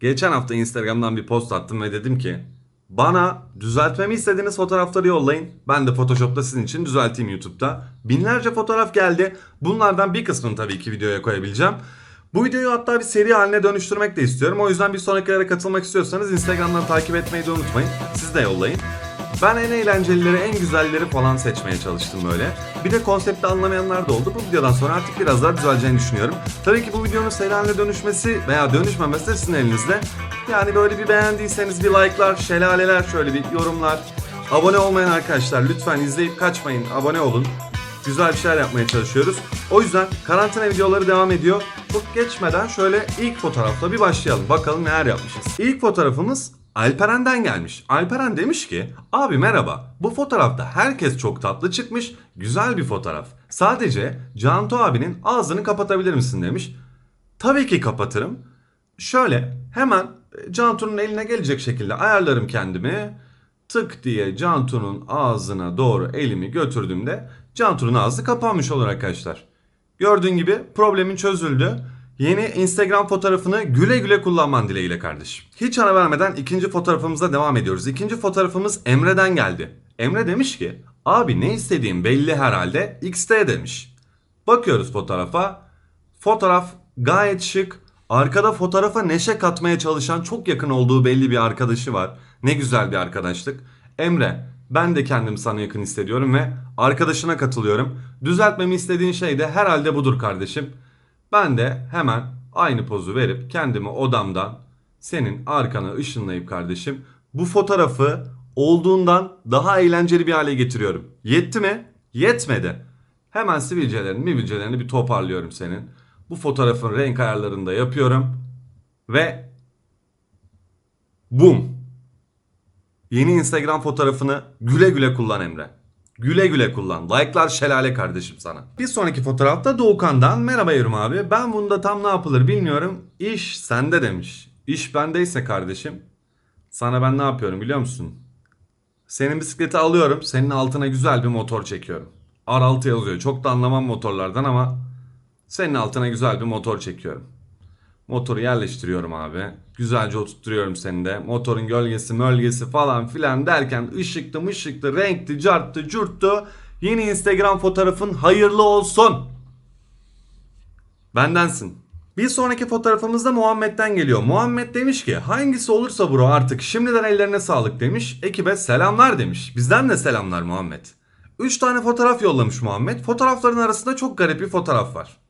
Geçen hafta Instagram'dan bir post attım ve dedim ki bana düzeltmemi istediğiniz fotoğrafları yollayın. Ben de Photoshop'ta sizin için düzelteyim YouTube'da. Binlerce fotoğraf geldi. Bunlardan bir kısmını tabii ki videoya koyabileceğim. Bu videoyu hatta bir seri haline dönüştürmek de istiyorum. O yüzden bir sonrakilere katılmak istiyorsanız Instagram'dan takip etmeyi de unutmayın. Siz de yollayın. Ben en eğlencelileri, en güzelleri falan seçmeye çalıştım böyle. Bir de konsepti anlamayanlar da oldu. Bu videodan sonra artık biraz daha düzeleceğini düşünüyorum. Tabii ki bu videonun seri haline dönüşmesi veya dönüşmemesi sizin elinizde. Yani böyle bir beğendiyseniz bir like'lar, şelaleler, şöyle bir yorumlar. Abone olmayan arkadaşlar lütfen izleyip kaçmayın, abone olun. Güzel bir şeyler yapmaya çalışıyoruz. O yüzden karantina videoları devam ediyor. Çok geçmeden şöyle ilk fotoğrafla bir başlayalım. Bakalım neler yapmışız. İlk fotoğrafımız Alperen'den gelmiş. Alperen demiş ki abi merhaba bu fotoğrafta herkes çok tatlı çıkmış güzel bir fotoğraf. Sadece Canto abinin ağzını kapatabilir misin demiş. Tabii ki kapatırım. Şöyle hemen Cantu'nun eline gelecek şekilde ayarlarım kendimi. Tık diye Cantu'nun ağzına doğru elimi götürdüğümde Cantu'nun ağzı kapanmış olur arkadaşlar. Gördüğün gibi problemin çözüldü. Yeni Instagram fotoğrafını güle güle kullanman dileğiyle kardeşim. Hiç ara vermeden ikinci fotoğrafımıza devam ediyoruz. İkinci fotoğrafımız Emre'den geldi. Emre demiş ki abi ne istediğim belli herhalde XT demiş. Bakıyoruz fotoğrafa. Fotoğraf gayet şık. Arkada fotoğrafa neşe katmaya çalışan çok yakın olduğu belli bir arkadaşı var. Ne güzel bir arkadaşlık. Emre ben de kendimi sana yakın hissediyorum ve arkadaşına katılıyorum. Düzeltmemi istediğin şey de herhalde budur kardeşim. Ben de hemen aynı pozu verip kendimi odamdan senin arkana ışınlayıp kardeşim bu fotoğrafı olduğundan daha eğlenceli bir hale getiriyorum. Yetti mi? Yetmedi. Hemen sivilcelerini, mivilcelerini bir toparlıyorum senin. Bu fotoğrafın renk ayarlarını da yapıyorum. Ve bum. Yeni Instagram fotoğrafını güle güle kullan Emre. Güle güle kullan. Like'lar şelale kardeşim sana. Bir sonraki fotoğrafta Doğukan'dan merhaba Evrim abi. Ben bunda tam ne yapılır bilmiyorum. İş sende demiş. İş bendeyse kardeşim. Sana ben ne yapıyorum biliyor musun? Senin bisikleti alıyorum. Senin altına güzel bir motor çekiyorum. R6 yazıyor. Çok da anlamam motorlardan ama senin altına güzel bir motor çekiyorum. Motoru yerleştiriyorum abi. Güzelce oturtturuyorum seni de. Motorun gölgesi mölgesi falan filan derken ışıklı mışıklı renkli carttı curttu. Yeni Instagram fotoğrafın hayırlı olsun. Bendensin. Bir sonraki fotoğrafımız da Muhammed'den geliyor. Muhammed demiş ki hangisi olursa bro artık şimdiden ellerine sağlık demiş. Ekibe selamlar demiş. Bizden de selamlar Muhammed. 3 tane fotoğraf yollamış Muhammed. Fotoğrafların arasında çok garip bir fotoğraf var.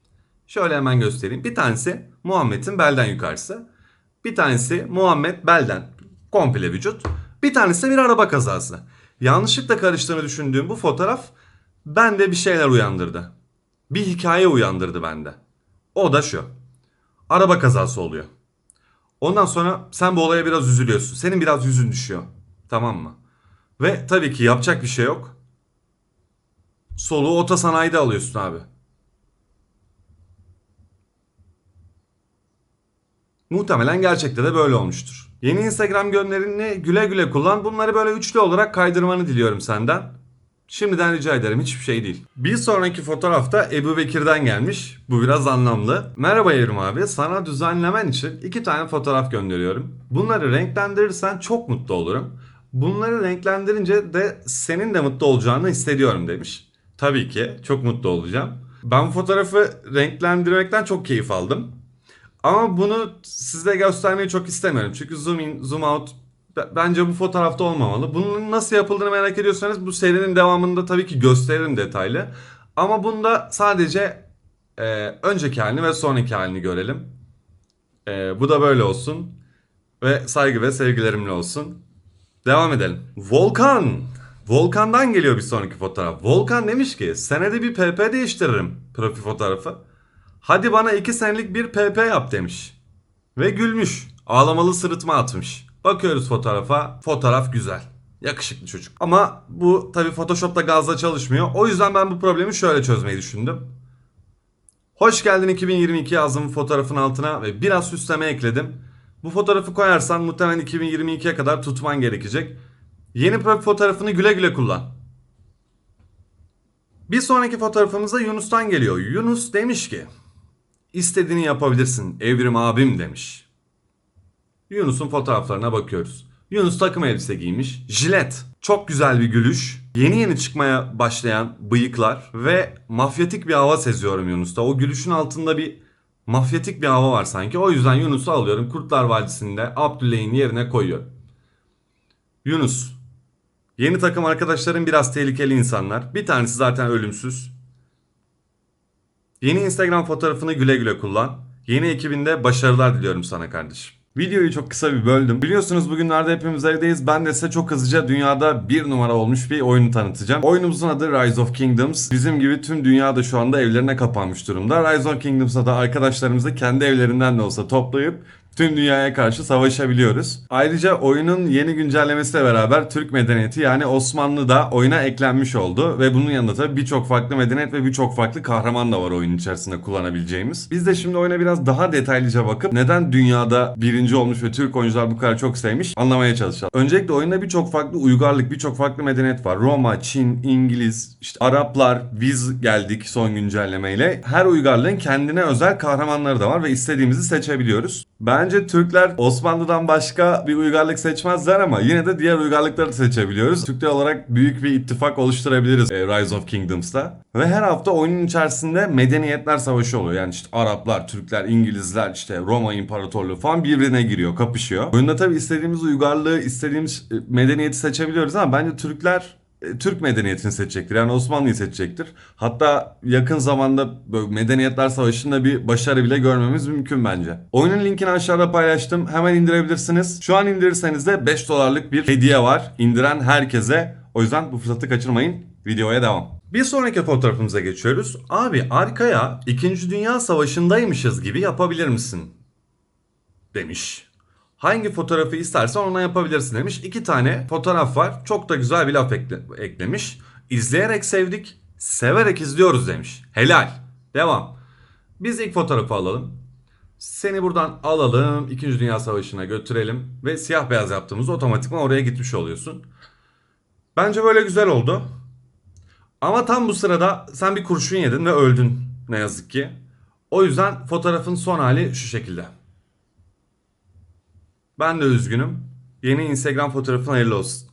Şöyle hemen göstereyim. Bir tanesi Muhammed'in belden yukarısı. Bir tanesi Muhammed belden komple vücut. Bir tanesi bir araba kazası. Yanlışlıkla karıştığını düşündüğüm bu fotoğraf bende bir şeyler uyandırdı. Bir hikaye uyandırdı bende. O da şu. Araba kazası oluyor. Ondan sonra sen bu olaya biraz üzülüyorsun. Senin biraz yüzün düşüyor. Tamam mı? Ve tabii ki yapacak bir şey yok. Soluğu otosanayide alıyorsun abi. Muhtemelen gerçekte de böyle olmuştur. Yeni Instagram gönderini güle güle kullan. Bunları böyle üçlü olarak kaydırmanı diliyorum senden. Şimdiden rica ederim hiçbir şey değil. Bir sonraki fotoğrafta Ebu Bekir'den gelmiş. Bu biraz anlamlı. Merhaba Evrim abi. Sana düzenlemen için iki tane fotoğraf gönderiyorum. Bunları renklendirirsen çok mutlu olurum. Bunları renklendirince de senin de mutlu olacağını hissediyorum demiş. Tabii ki çok mutlu olacağım. Ben fotoğrafı renklendirmekten çok keyif aldım. Ama bunu size göstermeyi çok istemiyorum. Çünkü zoom in, zoom out bence bu fotoğrafta olmamalı. Bunun nasıl yapıldığını merak ediyorsanız bu serinin devamında tabii ki gösteririm detaylı. Ama bunda sadece e, önceki halini ve sonraki halini görelim. E, bu da böyle olsun. Ve saygı ve sevgilerimle olsun. Devam edelim. Volkan. Volkan'dan geliyor bir sonraki fotoğraf. Volkan demiş ki senede bir PP değiştiririm profil fotoğrafı. Hadi bana 2 senelik bir PP yap demiş. Ve gülmüş. Ağlamalı sırıtma atmış. Bakıyoruz fotoğrafa. Fotoğraf güzel. Yakışıklı çocuk. Ama bu tabi Photoshop'ta gazla çalışmıyor. O yüzden ben bu problemi şöyle çözmeyi düşündüm. Hoş geldin 2022 yazdım fotoğrafın altına ve biraz süsleme ekledim. Bu fotoğrafı koyarsan muhtemelen 2022'ye kadar tutman gerekecek. Yeni profil fotoğrafını güle güle kullan. Bir sonraki fotoğrafımız da Yunus'tan geliyor. Yunus demiş ki İstediğini yapabilirsin evrim abim demiş. Yunus'un fotoğraflarına bakıyoruz. Yunus takım elbise giymiş. Jilet. Çok güzel bir gülüş. Yeni yeni çıkmaya başlayan bıyıklar ve mafyatik bir hava seziyorum Yunus'ta. O gülüşün altında bir mafyatik bir hava var sanki. O yüzden Yunus'u alıyorum. Kurtlar Vadisi'nde Abdüley'in yerine koyuyorum. Yunus. Yeni takım arkadaşların biraz tehlikeli insanlar. Bir tanesi zaten ölümsüz. Yeni Instagram fotoğrafını güle güle kullan. Yeni ekibinde başarılar diliyorum sana kardeşim. Videoyu çok kısa bir böldüm. Biliyorsunuz bugünlerde hepimiz evdeyiz. Ben de size çok hızlıca dünyada bir numara olmuş bir oyunu tanıtacağım. Oyunumuzun adı Rise of Kingdoms. Bizim gibi tüm dünyada şu anda evlerine kapanmış durumda. Rise of Kingdoms'a da arkadaşlarımızı kendi evlerinden de olsa toplayıp tüm dünyaya karşı savaşabiliyoruz. Ayrıca oyunun yeni güncellemesiyle beraber Türk medeniyeti yani Osmanlı da oyuna eklenmiş oldu. Ve bunun yanında tabii birçok farklı medeniyet ve birçok farklı kahraman da var oyun içerisinde kullanabileceğimiz. Biz de şimdi oyuna biraz daha detaylıca bakıp neden dünyada birinci olmuş ve Türk oyuncular bu kadar çok sevmiş anlamaya çalışalım. Öncelikle oyunda birçok farklı uygarlık, birçok farklı medeniyet var. Roma, Çin, İngiliz, işte Araplar, biz geldik son güncellemeyle. Her uygarlığın kendine özel kahramanları da var ve istediğimizi seçebiliyoruz. Bence Türkler Osmanlı'dan başka bir uygarlık seçmezler ama yine de diğer uygarlıkları da seçebiliyoruz. Türkler olarak büyük bir ittifak oluşturabiliriz e, Rise of Kingdoms'ta. Ve her hafta oyunun içerisinde medeniyetler savaşı oluyor. Yani işte Araplar, Türkler, İngilizler, işte Roma İmparatorluğu falan birbirine giriyor, kapışıyor. Oyunda tabii istediğimiz uygarlığı, istediğimiz e, medeniyeti seçebiliyoruz ama bence Türkler Türk medeniyetini seçecektir. Yani Osmanlı'yı seçecektir. Hatta yakın zamanda böyle medeniyetler savaşında bir başarı bile görmemiz mümkün bence. Oyunun linkini aşağıda paylaştım. Hemen indirebilirsiniz. Şu an indirirseniz de 5 dolarlık bir hediye var. İndiren herkese. O yüzden bu fırsatı kaçırmayın. Videoya devam. Bir sonraki fotoğrafımıza geçiyoruz. Abi arkaya 2. Dünya Savaşı'ndaymışız gibi yapabilir misin? Demiş. Hangi fotoğrafı istersen ona yapabilirsin demiş. İki tane fotoğraf var. Çok da güzel bir laf ekle- eklemiş. İzleyerek sevdik, severek izliyoruz demiş. Helal. Devam. Biz ilk fotoğrafı alalım. Seni buradan alalım, 2. Dünya Savaşı'na götürelim ve siyah beyaz yaptığımız otomatikman oraya gitmiş oluyorsun. Bence böyle güzel oldu. Ama tam bu sırada sen bir kurşun yedin ve öldün ne yazık ki. O yüzden fotoğrafın son hali şu şekilde. Ben de üzgünüm. Yeni Instagram fotoğrafın hayırlı olsun.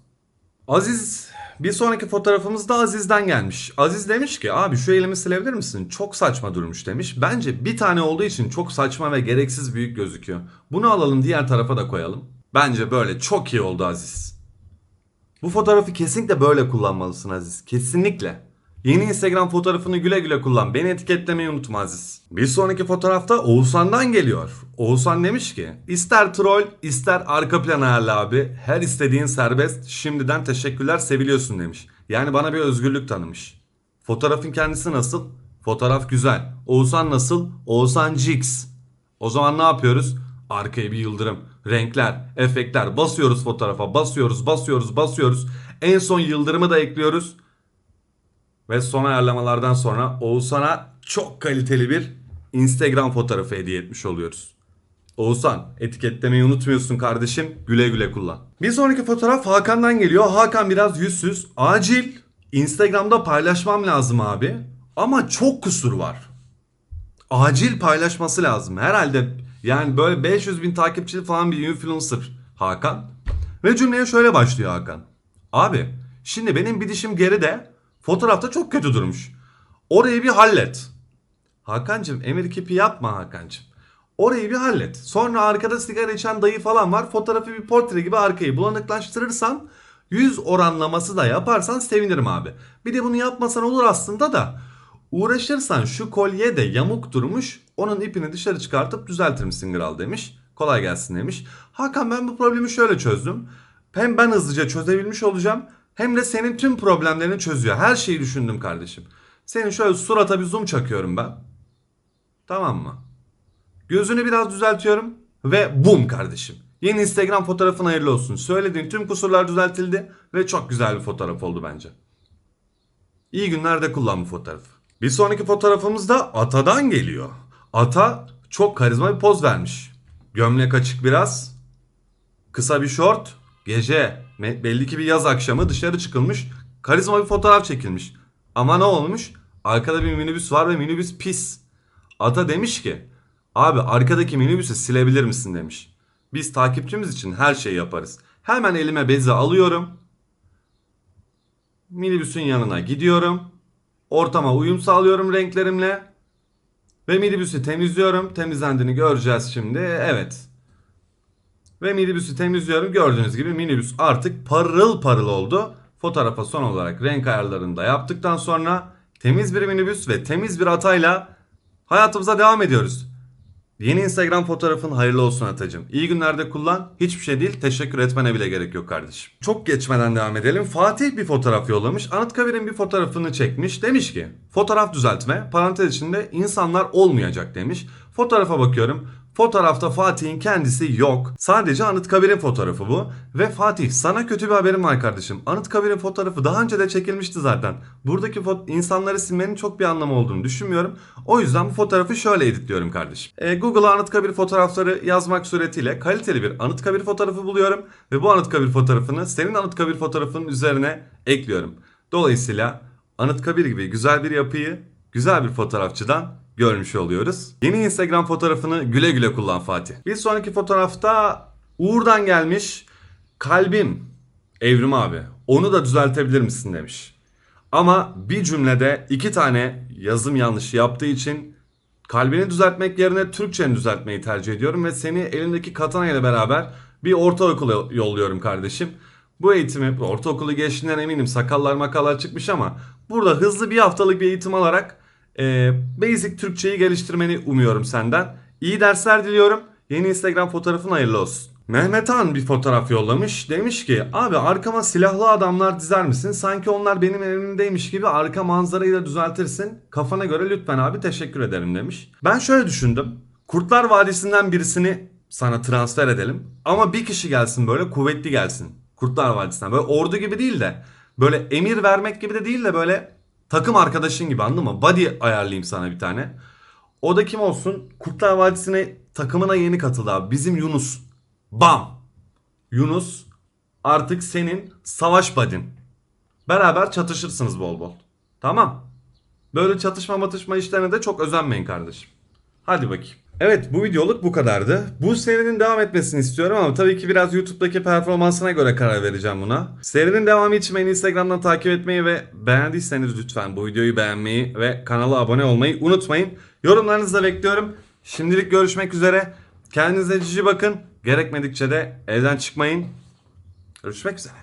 Aziz bir sonraki fotoğrafımız da Aziz'den gelmiş. Aziz demiş ki abi şu elimi silebilir misin? Çok saçma durmuş demiş. Bence bir tane olduğu için çok saçma ve gereksiz büyük gözüküyor. Bunu alalım diğer tarafa da koyalım. Bence böyle çok iyi oldu Aziz. Bu fotoğrafı kesinlikle böyle kullanmalısın Aziz. Kesinlikle. Yeni Instagram fotoğrafını güle güle kullan. Beni etiketlemeyi unutma Aziz. Bir sonraki fotoğrafta Oğuzhan'dan geliyor. Oğuzhan demiş ki ister troll ister arka plan ayarla abi. Her istediğin serbest. Şimdiden teşekkürler seviliyorsun demiş. Yani bana bir özgürlük tanımış. Fotoğrafın kendisi nasıl? Fotoğraf güzel. Oğuzhan nasıl? Oğuzhan Jix. O zaman ne yapıyoruz? Arkaya bir yıldırım. Renkler, efektler. Basıyoruz fotoğrafa. Basıyoruz, basıyoruz, basıyoruz. En son yıldırımı da ekliyoruz. Ve son ayarlamalardan sonra Oğuzhan'a çok kaliteli bir Instagram fotoğrafı hediye etmiş oluyoruz. Oğuzhan etiketlemeyi unutmuyorsun kardeşim. Güle güle kullan. Bir sonraki fotoğraf Hakan'dan geliyor. Hakan biraz yüzsüz. Acil Instagram'da paylaşmam lazım abi. Ama çok kusur var. Acil paylaşması lazım. Herhalde yani böyle 500 bin takipçili falan bir influencer Hakan. Ve cümleye şöyle başlıyor Hakan. Abi şimdi benim bir dişim geride fotoğrafta çok kötü durmuş. Orayı bir hallet. Hakan'cım emir kipi yapma Hakan'cım. Orayı bir hallet. Sonra arkada sigara içen dayı falan var. Fotoğrafı bir portre gibi arkayı bulanıklaştırırsan yüz oranlaması da yaparsan sevinirim abi. Bir de bunu yapmasan olur aslında da uğraşırsan şu kolye de yamuk durmuş. Onun ipini dışarı çıkartıp düzeltir misin kral demiş. Kolay gelsin demiş. Hakan ben bu problemi şöyle çözdüm. Hem ben hızlıca çözebilmiş olacağım hem de senin tüm problemlerini çözüyor. Her şeyi düşündüm kardeşim. Senin şöyle surata bir zoom çakıyorum ben. Tamam mı? Gözünü biraz düzeltiyorum ve bum kardeşim. Yeni Instagram fotoğrafın hayırlı olsun. Söylediğin tüm kusurlar düzeltildi ve çok güzel bir fotoğraf oldu bence. İyi günlerde kullan bu fotoğrafı. Bir sonraki fotoğrafımız da Ata'dan geliyor. Ata çok karizma bir poz vermiş. Gömlek açık biraz. Kısa bir şort. Gece. Belli ki bir yaz akşamı dışarı çıkılmış. Karizma bir fotoğraf çekilmiş. Ama ne olmuş? Arkada bir minibüs var ve minibüs pis. Ata demiş ki abi arkadaki minibüsü silebilir misin demiş. Biz takipçimiz için her şeyi yaparız. Hemen elime bezi alıyorum. Minibüsün yanına gidiyorum. Ortama uyum sağlıyorum renklerimle. Ve minibüsü temizliyorum. Temizlendiğini göreceğiz şimdi. Evet. Ve minibüsü temizliyorum. Gördüğünüz gibi minibüs artık parıl parıl oldu. Fotoğrafa son olarak renk ayarlarını da yaptıktan sonra temiz bir minibüs ve temiz bir atayla hayatımıza devam ediyoruz. Yeni Instagram fotoğrafın hayırlı olsun Atacığım. İyi günlerde kullan. Hiçbir şey değil. Teşekkür etmene bile gerek yok kardeşim. Çok geçmeden devam edelim. Fatih bir fotoğraf yollamış. Anıtkabir'in bir fotoğrafını çekmiş. Demiş ki fotoğraf düzeltme parantez içinde insanlar olmayacak demiş. Fotoğrafa bakıyorum. Fotoğrafta Fatih'in kendisi yok. Sadece Anıtkabir'in fotoğrafı bu. Ve Fatih sana kötü bir haberim var kardeşim. Anıtkabir'in fotoğrafı daha önce de çekilmişti zaten. Buradaki insanları silmenin çok bir anlamı olduğunu düşünmüyorum. O yüzden bu fotoğrafı şöyle editliyorum kardeşim. E, Google'a Anıtkabir fotoğrafları yazmak suretiyle kaliteli bir Anıtkabir fotoğrafı buluyorum. Ve bu Anıtkabir fotoğrafını senin Anıtkabir fotoğrafının üzerine ekliyorum. Dolayısıyla Anıtkabir gibi güzel bir yapıyı güzel bir fotoğrafçıdan görmüş oluyoruz. Yeni Instagram fotoğrafını güle güle kullan Fatih. Bir sonraki fotoğrafta Uğur'dan gelmiş. Kalbim Evrim abi onu da düzeltebilir misin demiş. Ama bir cümlede iki tane yazım yanlışı yaptığı için kalbini düzeltmek yerine Türkçeni düzeltmeyi tercih ediyorum ve seni elindeki katana ile beraber bir ortaokula yolluyorum kardeşim. Bu eğitimi, ortaokulu geçtiğinden eminim sakallar makallar çıkmış ama burada hızlı bir haftalık bir eğitim alarak e, basic Türkçeyi geliştirmeni umuyorum senden. İyi dersler diliyorum. Yeni Instagram fotoğrafın hayırlı olsun. Mehmet Han bir fotoğraf yollamış. Demiş ki abi arkama silahlı adamlar dizer misin? Sanki onlar benim elimdeymiş gibi arka manzarayı da düzeltirsin. Kafana göre lütfen abi teşekkür ederim demiş. Ben şöyle düşündüm. Kurtlar Vadisi'nden birisini sana transfer edelim. Ama bir kişi gelsin böyle kuvvetli gelsin. Kurtlar Vadisi'nden. Böyle ordu gibi değil de böyle emir vermek gibi de değil de böyle takım arkadaşın gibi anladın mı? Buddy ayarlayayım sana bir tane. O da kim olsun? Kurtlar Vadisi'ne takımına yeni katıldı abi. Bizim Yunus. Bam. Yunus artık senin savaş badin. Beraber çatışırsınız bol bol. Tamam. Böyle çatışma matışma işlerine de çok özenmeyin kardeşim. Hadi bakayım. Evet bu videoluk bu kadardı. Bu serinin devam etmesini istiyorum ama tabii ki biraz YouTube'daki performansına göre karar vereceğim buna. Serinin devamı için beni Instagram'dan takip etmeyi ve beğendiyseniz lütfen bu videoyu beğenmeyi ve kanala abone olmayı unutmayın. Yorumlarınızı da bekliyorum. Şimdilik görüşmek üzere. Kendinize cici bakın. Gerekmedikçe de evden çıkmayın. Görüşmek üzere.